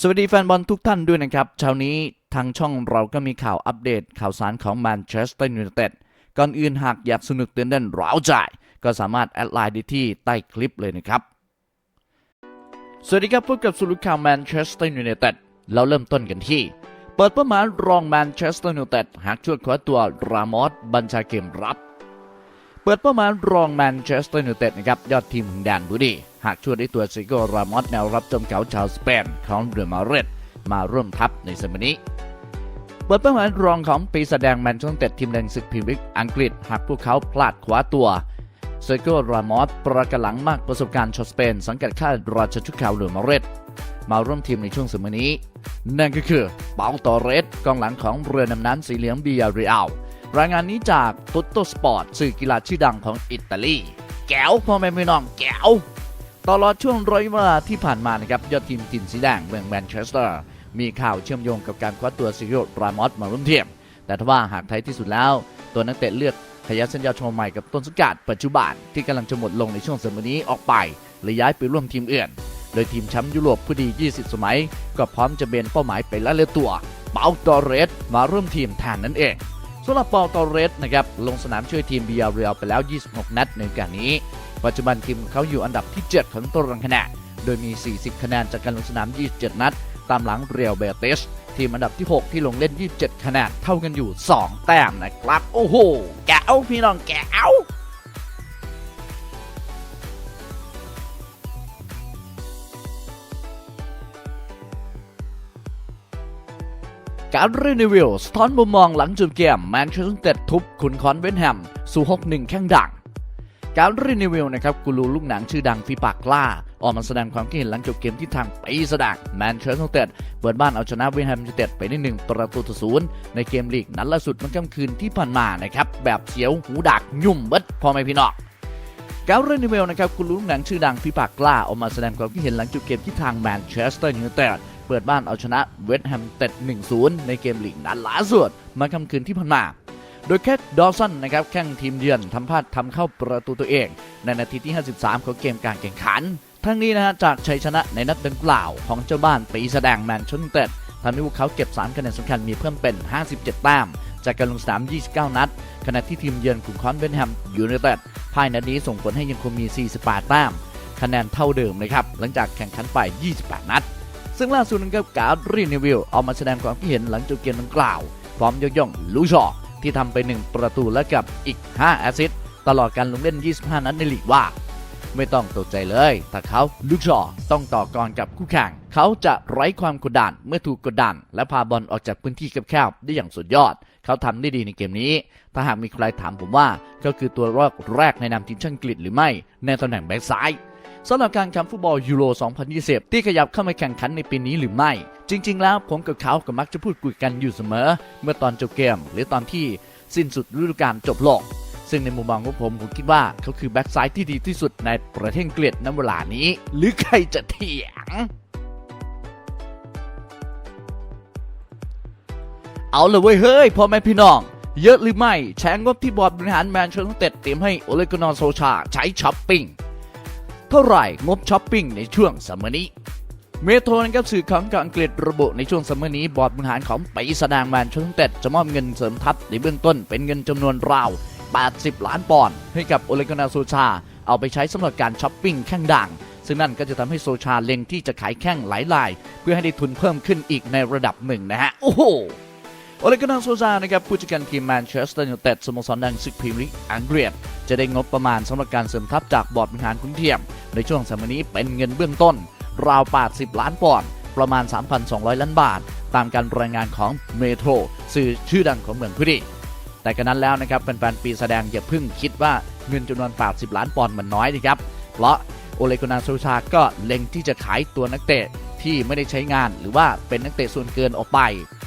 สวัสดีแฟนบอลทุกท่านด้วยนะครับ เช้านี้ทางช่องเราก็มีข่าวอัปเดตข่าวสารของแมนเชสเตอร์ยูไนเต็ดก่อนอื่นหากอยากสนุกตื่นเต้นร้าวใจ ก็สามารถแอดไลน์ได้ที่ใต้คลิปเลยนะครับ สวัสดีครับพบกับสุรุข่าวแมนเชสเตอร์ยูไนเต็ดเราเริ่มต้นกันที่ เปิดป้าหมายรองแมนเชสเตอร์ยูไนเต็ดหากชวดคว้าตัวรามอสบัญชาเกมรับ เปิดป้าหมายรองแมนเชสเตอร์ยูไนเต็ดนะครับยอดทีมหึงแดนดูดีหากช่วยได้ตัวซิโกรามอสแนวรับจมเก่าชาวสเปนของเรอัลมาดริดมาร่วมทัพในสมัยนี้เปิดป้าหมายรองของปีแสดงแมนเชสเตอร์ทีมแดงศึกพรีเมียร์ลีกอังกฤษ หากพวกเขาพลาดคว้าตัวเซโกรามอสประกาหลังมากประสบการณ์ชาวสเปน สังกัดค่ายราชชุดขาวเรอัลมาดริดมาร่วมทีมในช่วงสมัยนี้ นั่นก็คือเปาตอเรสกองหลังของเรือนำน้ำสีเหลืองบียาเรียล รายงานนี้จากตุตโตสปอร์ตสื่อกีฬาชื่อดังของอิตาลีแก้วพ่อแม่พี่น้องแก้วตลอดช่วงร้อยเวลาที่ผ่านมานะครับยอดทีมทีมสีแดงเมืองแมนเชสเตอร์ มีข่าวเชื่อมโยงกับการคว้าตัวซิโยรามอสมาร่วมทีมแต่ทว่าหากท้ายที่สุดแล้ว ตัวนักเตะเลือกขยันสัญญาชมใหม่กับต้นสังกัดปัจจุบันที่กำลังจะหมดลงในช่วงสัปดาห์นี้ออกไปและย้ายไปร่วมทีมอื่น โดยทีมแชมป์ยุโรปผู้ดี 20 สมัย ก็พร้อมจะเบนเป้าหมายไปละเลอตัวเปาตอเรสมาร่วมทีมแทนนั่นเอง สำหรับปอตอเรสนะครับลงสนามช่วยทีมบียาเรียลไปแล้ว 26 นัดในการนี้ ปัจจุบันทีมเขาอยู่อันดับที่ 7 ของตารางคะแนนโดยมี 40 คะแนนจากการลงสนาม 27 นัด ตามหลังเรียลเบเตสทีมอันดับที่ 6 ที่ลงเล่น 27 คะแนนเท่ากันอยู่ 2 แต้มนะครับ โอ้โห แก้วพี่น้องแก้ว การรีวิวสะท้อนมุมมองหลังจบเกมแมนเชสเตอร์ทุบขุนคอนเวนแฮม สู่ 6-1 แข่งดังการรีวิวนะครับกูรูลูกหนังชื่อดังฟีปากกล้า ออกมาแสดงความคิดเห็นหลังจบเกมที่ทางปีสดงแมนเชสเตอร์เปิดบ้านเอาชนะเวนแฮมยูเต็ดไปได้หนึ่งประตูต่อศูนย์ในเกมลีกนัดล่าสุดเมื่อค่ำคืนที่ผ่านมานะครับแบบเสียวหูดักยุ่มเบิดพอไม่พี่น้องการเรนนิเวลนะครับคุณรู้หนังชื่อดังฟีปากกล้าออกมาแสดงความคิดเห็นหลังจบเกมที่ทางแมนเชสเตอร์ยูไนเต็ด เปิดบ้านเอาชนะเวสต์แฮมเต็ด 1-0 ในเกมลีกนัดล่าสุดเมื่อค่ำคืนที่ผ่านมา โดยแคทดอสันนะครับแข่งทีมเยือนทำพลาดทำเข้าประตูตัวเอง ในนาทีที่ 53 ของเกมการแข่งขัน ทั้งนี้นะฮะจากชัยชนะในนัดดังกล่าวของเจ้าบ้านปีแสดงแมนเชสเตอร์ทำให้พวกเขาเก็บ 3 คะแนนสำคัญมีเพิ่มเป็น 57 แต้ม จากการลงสนาม 29 นัด ขณะที่ทีมเยือนกลุ่มคอนเวนแฮมยูไนเต็ดภายในนี้ส่งผลให้ยังคงมี 48 แต้ม คะแนนเท่าเดิมนะครับ หลังจากแข่งขันไป 28 นัด ซึ่งล่าสุดนะครับการรีนิวิวเอามาแสดงความคิดเห็นหลังจบเกมดังกล่าว พร้อมยกย่องลูชอที่ทำไป 1 ประตูและกับอีก 5 แอสซิสต์ตลอดการลงเล่น 25 นัดในลีกว่า ไม่ต้องตกใจเลย ถ้าเขาลูกชอต้องต่อกรกับคู่แข่ง เขาจะไร้ความกดดันเมื่อถูกกดดัน และพาบอลออกจากพื้นที่แคบๆได้อย่างสุดยอด เขาทำได้ดีในเกมนี้ ถ้าหากมีใครถามผมว่าเขาคือตัวรอดแรกในนามทีมชาติอังกฤษหรือไม่ในตำแหน่งแบ็กซ้ายสำหรับการแข่งฟุตบอลยูโร 2020 ที่ขยับเข้ามาแข่งขันในปีนี้หรือไม่ จริง ๆ แล้วผมกับเขาก็มักจะพูดคุยกันอยู่เสมอ เมื่อตอนจบเกม หรือตอนที่สิ้นสุดฤดูกาลจบลงซึ่งในมุมมองของผมผมคิดว่าเขาคือแบ็กซ้ายที่ดีที่สุดในประเทศอังกฤษณเวลานี้ หรือใครจะเถียง เอาเลยเว้ยเฮ้ยพ่อแม่พี่น้อง เยอะหรือไม่ แชร์งบที่บอร์ดบริหารแมนเชสเตอร์เตรียมให้โอเลกนอร์โซชาใช้ช้อปปิ้ง เท่าไหร่งบช้อปปิ้งในช่วงซัมเมอร์นี้เมโทรนะครับสื่อของกับอังกฤษระบุในช่วงซัมเมอร์นี้บอร์ดบริหารของปีแสดงแมนเชสเตอร์จะมอบเงินเสริมทัพในเบื้องต้นเป็นเงินจำนวนราว 80 ล้านปอนด์ให้กับโอเลกนาโซชา เอาไปใช้สำหรับการช้อปปิ้งแข่งดังซึ่งนั่นก็จะทำให้โซชาเล็งที่จะขายแข่งหลายลาย เพื่อให้ได้ทุนเพิ่มขึ้นอีกในระดับหนึ่งนะฮะ โอ้โหโอเลกนาโซชานะครับผู้จัดการทีมแมนเชสเตอร์ยูไนเต็ดสโมสรดังศึกพรีเมียร์ลีกอังกฤษจะได้งบประมาณสำหรับการเสริมทัพจากบอร์ดบริหารคุณเทียม ในช่วงสมัยนี้เป็นเงินเบื้องต้น ราว 80 ล้านปอนด์ประมาณ 3,200 ล้านบาท ตามการรายงานของเมโทรสื่อชื่อดังของเมืองพุดีแต่กันนั้นแล้วนะครับแฟนๆปีแสดงอย่าเพิ่งคิดว่าเงินจำนวน 80 ล้านปอนด์มันน้อยนะครับ เพราะโอเลกนาโซชาก็เล็งที่จะขายตัวนักเตะที่ไม่ได้ใช้งานหรือว่าเป็นนักเตะส่วนเกินออกไป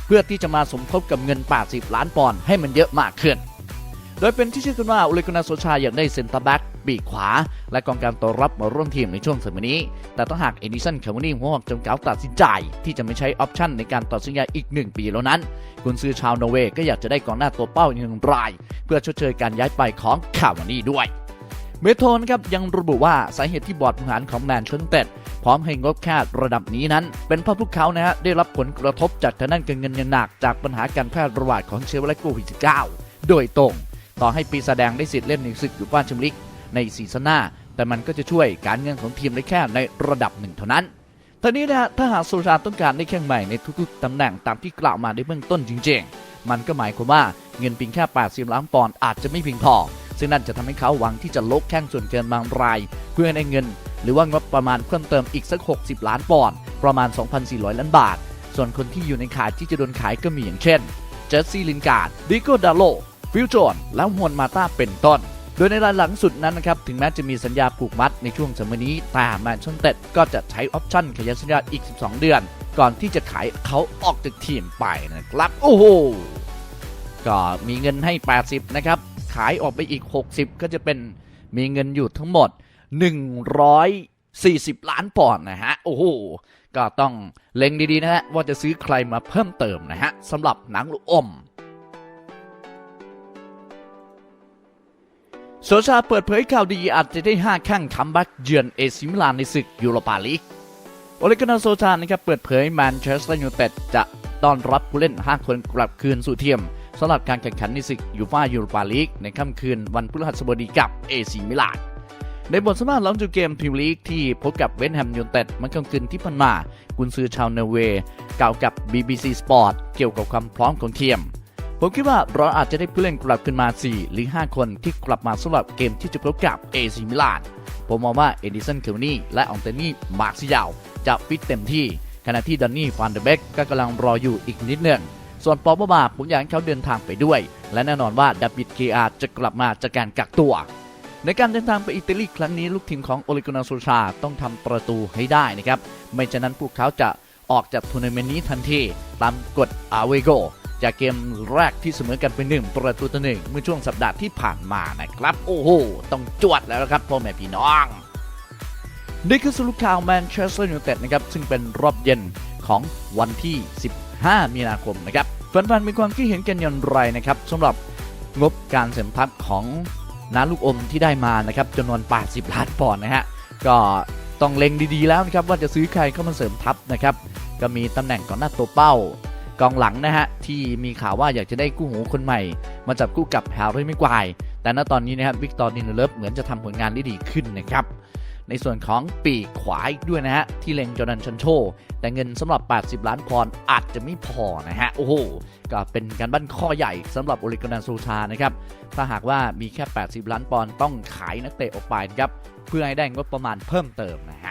เพื่อที่จะมาสมทบกับเงิน 80 ล้านปอนด์ให้มันเยอะมากขึ้น โดยเป็นที่เชื่อกันว่าโอเลกนาโซชาอยากได้เซนเตอร์แบ็ก ปีกขวา และกองกลารตัวรับมาร่วมทีมในช่วงสมัยนี้ แต่ถ้าหากเอดิสันคาร์วานี่หัวหอกจำเก่าตัดสินใจ ที่จะไม่ใช้ออปชั่นในการต่อสัญญาอีก 1 ปีแล้วนั้นกุนซือชาวนอร์เวย์ก็อยากจะได้กองหน้าตัวเป้าอีกหนึ่งราย เพื่อชดเชยการย้ายไปของคาวานี่ด้วยเมโทนะครับยังระบุว่าสาเหตุที่บอร์ดบริหารของแมนเชสเตอร์พร้อมให้งบแค่ระดับนี้นั้น เป็นเพราะพวกเขานะฮะได้รับผลกระทบจากทางด้านการเงินอย่างหนักจากปัญหาการแพร่ระบาดของเชื้อไวรัสโควิด -19 โดยตรง ต่อให้ปีแสดงได้สิทธิ์เล่นในศึกยูฟ่าแชมลีก ในซีซั่นหน้า แต่มันก็จะช่วยการเงินของทีมได้แค่ในระดับหนึ่งเท่านั้นทีนี้นะฮะถ้าหากโซชาต้องการได้แข่งใหม่ในทุกๆตำแหน่งตามที่กล่าวมาในเบื้องต้นจริงๆ มันก็หมายความว่าเงินเพียงแค่ 80 ล้านปอนด์อาจจะไม่เพียงพอ ซึ่งนั่นจะทำให้เขาหวังที่จะลบแข้งส่วนเกินบางราย เพื่อให้ได้เงิน หรือว่างบประมาณเพิ่มเติมอีกสัก 60 ล้านปอนด์ประมาณ 2,400 ล้านบาท ส่วนคนที่อยู่ในขายที่จะโดนขายก็มีอย่างเช่น เจสซี่ลินการ์ดดิโกดาโลฟิลโจนและฮวนมาตาเป็นต้น โดยในรายหลังสุดนั้นนะครับถึงแม้จะมีสัญญาผูกมัดในช่วงสมัยนี้แต่แมนเชสเตอร์ก็จะใช้ออปชั่นขยายสัญญาอีก 12 เดือน ก่อนที่จะขายเขาออกจากทีมไปนะครับโอ้โหก็มีเงินให้ 80 นะครับ ขายออกไปอีก 60 ก็จะเป็นมีเงินอยู่ทั้งหมด 140 ล้านปอนด์นะฮะ โอ้โห ก็ต้องเล็งดี ๆ นะฮะ ว่าจะซื้อใครมาเพิ่มเติมนะฮะสำหรับหนังลูกอม โซชาเปิดเผยข่าวดีอาจจะได้5ข้งคัมแบ็กเยือนเอซิมิลานในศึกยูโรปาลีกโอเลกานาโซชานะครับเปิดเผยแมนเชสเตอร์ยูไนเต็ดจะต้อนรับผู้เล่น 5 คนกลับคืนสู่ทีมสำหรับการแข่งขันในศึกยูฟ่ายูโรปาลีกในค่ำคืนวันพฤหัสบดีกับเอซิมิลานในบทสัมภาษณ์หลังจากเกมพรีเมียร์ลีกที่พบกับเวนแฮมยูไนเต็ดเมื่อค่ำคืนที่ผ่านมากุนซือชาวนอร์เวย์กล่าวกับ BBC Sport เกี่ยวกับความพร้อมของทีม ผมคิดว่าเราอาจจะได้ผู้เล่นกลับขึ้นมา 4 หรือ 5 คนที่กลับมาสำหรับเกมที่จะพบกับเอซิมิลานผมมองว่าเอดิสันเคลนี่และอองเตนี่มาร์ซิยาวจะฟิตเต็มที่ ขณะที่ดอนนี่ฟานเดเบกก็กำลังรออยู่อีกนิดหนึ่งส่วนปอบบาผมอยากให้เขาเดินทางไปด้วย และแน่นอนว่าดับบิดเกอาจะกลับมาจากการกักตัว ในการเดินทางไปอิตาลีครั้งนี้ลูกทีมของโอลิโกนาโซชาต้องทำประตูให้ได้นะครับ ไม่ฉะนั้นพวกเขาจะออกจากทัวร์นาเมนต์นี้ทันทีตามกฎอาเวโก จากเกมแรกที่เสมอกันไปหนึ่งประตูต่อหนึ่งเมื่อช่วงสัปดาห์ที่ผ่านมานะครับ โอ้โห ต้องจวดแล้วครับพ่อแม่พี่น้อง นี่คือสรุปข่าวแมนเชสเตอร์ยูไนเต็ดนะครับซึ่งเป็นรอบเย็นของวันที่ 15 มีนาคมนะครับแฟนๆมีความคิดเห็นกันอย่างไรนะครับสำหรับงบการเสริมทัพของน้าลูกอมที่ได้มานะครับจำนวน 80 ล้านปอนด์นะฮะก็ต้องเล็งดีๆแล้วนะครับว่าจะซื้อใครเข้ามาเสริมทัพนะครับก็มีตำแหน่งก่อนหน้าตัวเป้า กองหลังนะฮะที่มีข่าวว่าอยากจะได้กู้หูคนใหม่ มาจับคู่กับแฮร์รี่ไม่กวายแต่ณตอนนี้นะครับวิกตอร์ดินเลฟเหมือนจะทำผลงานได้ดีขึ้นนะครับในส่วนของปีกขวาอีกด้วยนะฮะ ที่เล็งจอร์แดนชันโช แต่เงินสำหรับ 80 ล้านปอนด์อาจจะไม่พอนะฮะ โอ้โห ก็เป็นการบั้นข้อใหญ่สำหรับโอลิกนาโซชานะครับ ถ้าหากว่ามีแค่ 80 ล้านปอนด์ต้องขายนักเตะออกไปนะครับ เพื่อให้ได้งบประมาณเพิ่มเติมนะฮะ